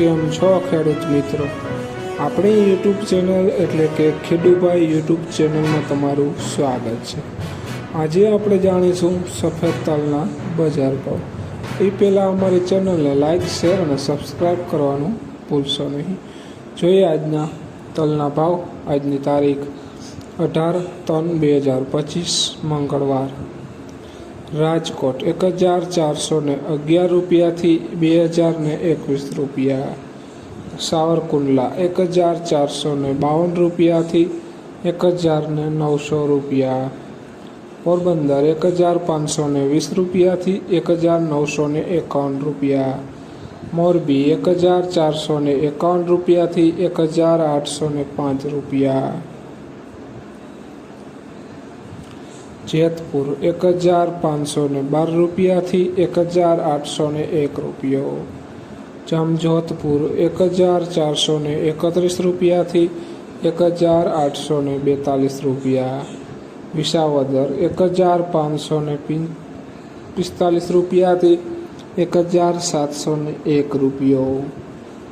કેમ છો ખેડૂત મિત્રો? આપણી યુટ્યુબ ચેનલ એટલે કે ખેડૂભાઈ યુટ્યુબ ચેનલમાં તમારું સ્વાગત છે. આજે આપણે જાણીશું સફેદ તલના બજાર ભાવ. એ પહેલાં અમારી ચેનલને લાઇક શેર અને સબસ્ક્રાઈબ કરવાનું ભૂલશો નહીં. જોઈએ આજના તલના ભાવ. આજની તારીખ અઢાર ત્રણ બે હજાર પચીસ મંગળવાર. રાજકોટ એક હજાર ચારસો ને અગિયાર રૂપિયાથી બે હજાર ને એકવીસ રૂપિયા. સાવરકુંડલા એક હજાર ચારસો ને બાવન રૂપિયાથી એક હજાર ને નવસો રૂપિયા. પોરબંદર એક હજાર પાંચસો ને વીસ રૂપિયાથી એક હજાર નવસો ને એકાવન રૂપિયા. મોરબી એક હજાર ચારસો ને એકાવન રૂપિયાથી એક હજાર આઠસો ને પાંચ રૂપિયા. જેતપુર એક હજાર પાંચસો ને બાર રૂપિયાથી એક હજાર આઠસો ને એક રૂપિયો. જામજોધપુર એક હજાર ચારસો ને એકત્રીસ રૂપિયાથી એક હજાર આઠસો ને બેતાલીસ રૂપિયા. વિસાવદર એક હજાર પાંચસો ને પિસ્તાલીસ રૂપિયાથી એક હજાર સાતસો ને એક રૂપિયો.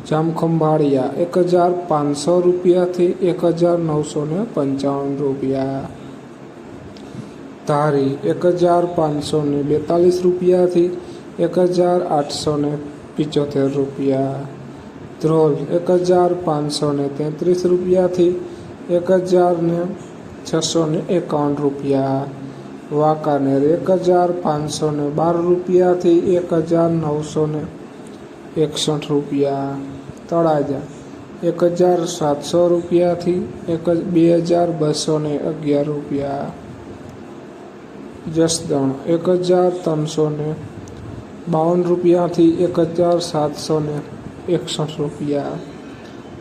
જામખંભાળિયા એક હજાર પાંચસો રૂપિયાથી એક હજાર નવસો ને પંચાવન રૂપિયા. ધારી એક હજાર પાંચસો ને બેતાલીસ રૂપિયાથી એક હજાર આઠસો ને પિચોતેર રૂપિયા. ધ્રોલ એક હજાર પાંચસો ને તેત્રીસ રૂપિયાથી એક હજાર ને છસો ને એકાવન રૂપિયા. વાંકાનેર એક હજાર પાંચસો ને બાર રૂપિયાથી એક હજાર નવસો ને એકસઠ રૂપિયા. તળાજા એક હજાર સાતસો રૂપિયાથી એક બે હજાર બસો ને અગિયાર રૂપિયા. જસદણ એક હજાર ત્રણસો ને બાવન રૂપિયાથી એક હજાર સાતસો ને એકસઠ રૂપિયા.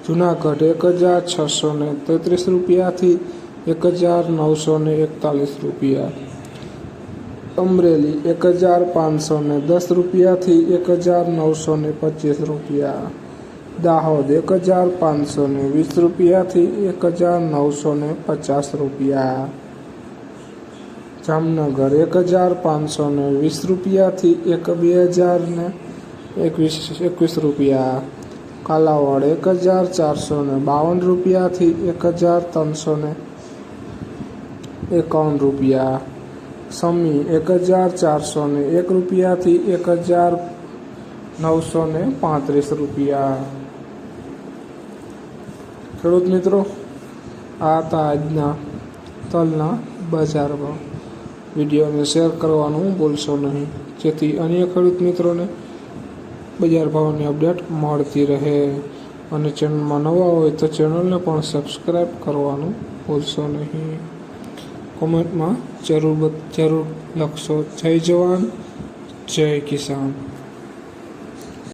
જુનાગઢ એક હજાર છસો ને તેત્રીસ રૂપિયાથી એક હજાર નવસો ને એકતાલીસ રૂપિયા. અમરેલી એક હજાર પાંચસો ને દસ રૂપિયાથી એક હજાર નવસો ને પચીસ રૂપિયા. દાહોદ એક હજાર પાંચસો ને વીસ રૂપિયાથી એક હજાર નવસો ને પચાસ રૂપિયા. જામનગર એક હજાર પાંચસો ને વીસ રૂપિયાથી એક બે હજાર ને એકવીસ એકવીસ રૂપિયા. કાલાવડ એક હજાર ચારસો ને બાવન રૂપિયાથી એક હજાર ત્રણસો ને એકાવન રૂપિયા. સમી એક હજાર ચારસો ને એક રૂપિયાથી એક હજાર નવસો ને પાંત્રીસ રૂપિયા. ખેડૂત મિત્રો, આ હતા આજના તલના બજાર ભાવ વિડીયોને શેર કરવાનું ભૂલશો નહીં. જેથી અન્ય ખેડૂત મિત્રોને બજાર ભાવની અપડેટ મળતી રહે. અને ચેનલમાં નવા હોય તો ચેનલને પણ સબસ્ક્રાઈબ કરવાનું ભૂલશો નહીં. કોમેન્ટમાં જરૂર જરૂર લખશો. જય જવાન, જય કિસાન.